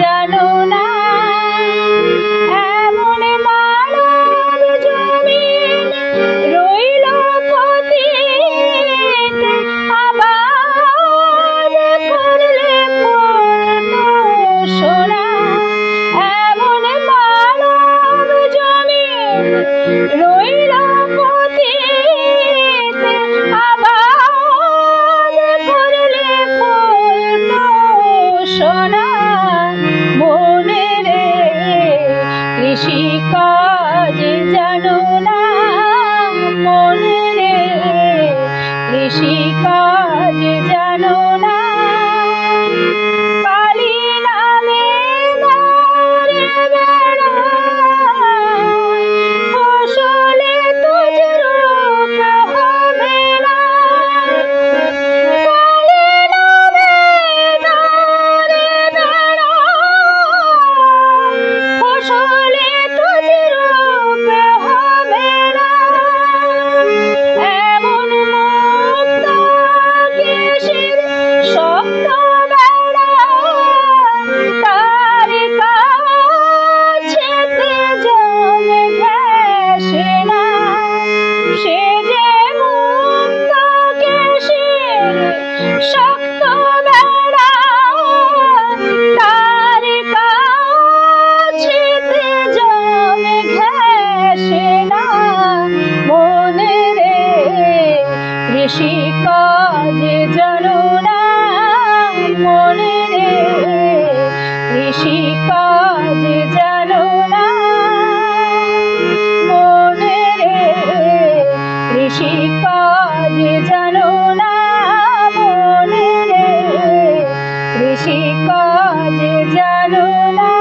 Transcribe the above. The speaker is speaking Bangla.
জানো না, এমন মানব জমিন রইল পতিত আবার করলে সোনা এমন মানব জমিন রইল পতিত আবার করলে श्रीका কৃষি কাজ জানো না মনে কৃষি কাজ জানো না মনে রে, কৃষি কাজ জানো না